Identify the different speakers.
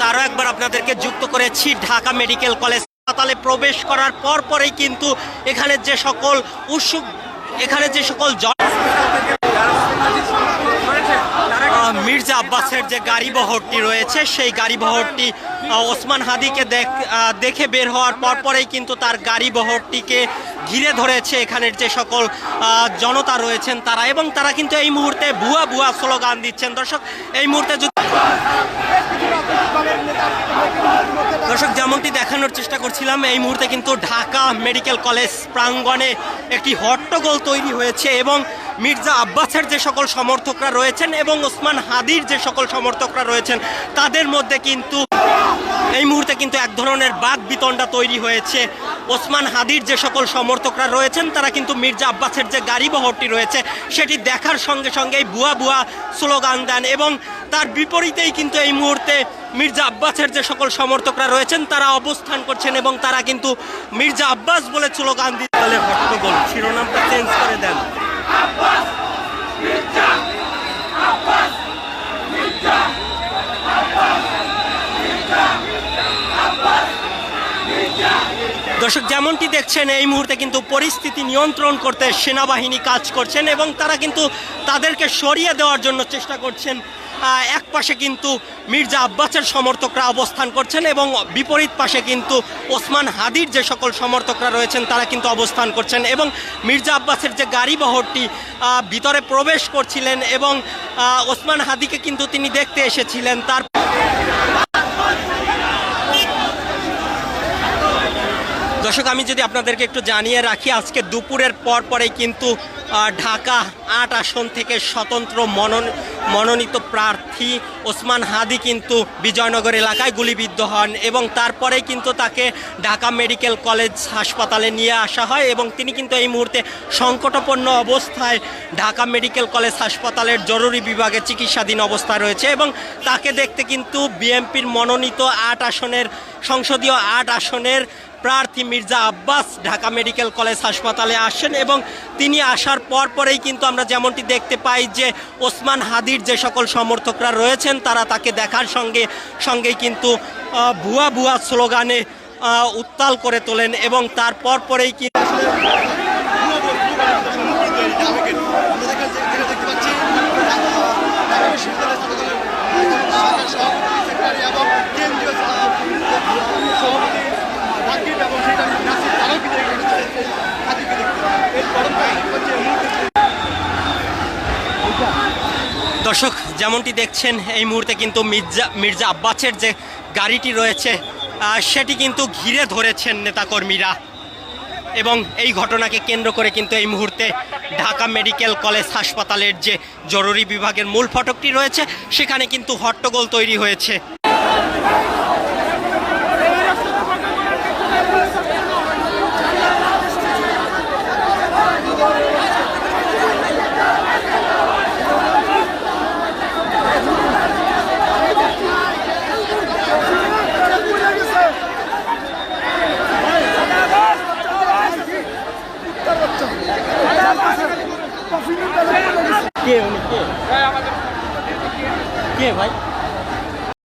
Speaker 1: আপনাদেরকে যুক্ত করেছি ঢাকা মেডিকেল কলেজ হাসপাতালে প্রবেশ করার পর পরেই কিন্তু এখানে যে সকল উৎসুক এখানে যে সকল মির্জা আব্বাসের যে গাড়ি বহরটি রয়েছে, সেই গাড়ি বহরটি ওসমান হাদিকে দেখ- বের হওয়ার পর পরেই কিন্তু তার গাড়ি বহরটিকে ঘিরে ধরেছে এখানের যে সকল জনতা রয়েছেন তারা এবং তারা কিন্তু এই মুহূর্তে ভুয়া ভুয়া স্লোগান দিচ্ছেন। দর্শক, এই মুহূর্তে দর্শক, যেমনটি দেখানোর চেষ্টা করছিলাম, এই মুহূর্তে কিন্তু ঢাকা মেডিকেল কলেজ প্রাঙ্গণে একটি হট্টগোল তৈরি হয়েছে এবং মির্জা আব্বাসের যে সকল সমর্থকরা রয়েছেন এবং ওসমান হাদির যে সকল সমর্থকরা রয়েছেন, তাদের মধ্যে কিন্তু এই মুহূর্তে কিন্তু এক ধরনের বাদ বিতণ্ডা তৈরি হয়েছে। ওসমান হাদির যে সকল সমর্থকরা রয়েছেন, তারা কিন্তু মির্জা আব্বাসের যে গাড়ি বহরটি রয়েছে, সেটি দেখার সঙ্গে সঙ্গেই বুয়া বুয়া স্লোগান দেন এবং তার বিপরীতেই কিন্তু এই মুহূর্তে মির্জা আব্বাসের যে সকল সমর্থকরা রয়েছেন, তারা অবস্থান করছেন এবং তারা কিন্তু মির্জা আব্বাস বলে স্লোগান দিতে হট্টগোল শিরোনামটা চেঞ্জ করে দেন। দর্শক, যেমনটি দেখছেন, এই মুহূর্তে কিন্তু পরিস্থিতি নিয়ন্ত্রণ করতে সেনাবাহিনী কাজ করছেন এবং তারা কিন্তু তাদেরকে সরিয়ে দেওয়ার জন্য চেষ্টা করছেন। এক পাশে কিন্তু মির্জা আব্বাসের সমর্থকরা অবস্থান করছেন এবং বিপরীত পাশে কিন্তু ওসমান হাদির যে সকল সমর্থকরা রয়েছেন, তারা কিন্তু অবস্থান করছেন এবং মির্জা আব্বাসের যে গাড়ি বহরটি ভিতরে প্রবেশ করছিলেন এবং ওসমান হাদিকে কিন্তু তিনি দেখতে এসেছিলেন। তার দর্শক আমি যদি আপনাদেরকে একটু জানিয়ে রাখি আজকে দুপুরের পর পরেই কিন্তু ঢাকা আট আসন থেকে স্বতন্ত্র মনোন, মনোনীত প্রার্থী ওসমান হাদি কিন্তু বিজয়নগর এলাকায় গুলিবিদ্ধ হন এবং তারপরেই কিন্তু তাকে ঢাকা মেডিকেল কলেজ হাসপাতালে নিয়ে আসা হয় এবং তিনি কিন্তু এই মুহূর্তে সংকটপন্ন অবস্থায় ঢাকা মেডিকেল কলেজ হাসপাতালের জরুরি বিভাগে চিকিৎসাধীন অবস্থায় রয়েছে এবং তাকে দেখতে কিন্তু বিএমপির মনোনীত আট আসনের, সংসদীয় আট আসনের প্রার্থী মির্জা আব্বাস ঢাকা মেডিকেল কলেজ হাসপাতালে আসেন এবং তিনি আসার পর পরেই কিন্তু আমরা যেমনটি দেখতে পাই যে ওসমান হাদির যে সকল সমর্থকরা রয়েছেন, তারা তাকে দেখার সঙ্গে, সঙ্গেই কিন্তু ভুয়া ভুয়া স্লোগানে উত্তাল করে তোলেন এবং তার পরেই কিন্তু দর্শক, যেমনটি দেখছেন, এই মুহূর্তে কিন্তু মির্জা মির্জা আব্বাসের যে গাড়িটি রয়েছে সেটি কিন্তু ঘিরে ধরেছেন নেতাকর্মীরা। এবং এই ঘটনাকে কেন্দ্র করে কিন্তু এই মুহূর্তে ঢাকা মেডিকেল কলেজ হাসপাতালের যে জরুরি বিভাগের মূল ফটকটি রয়েছে, সেখানে কিন্তু হট্টগোল তৈরি হয়েছে। কে উনি কে? কে ভাই?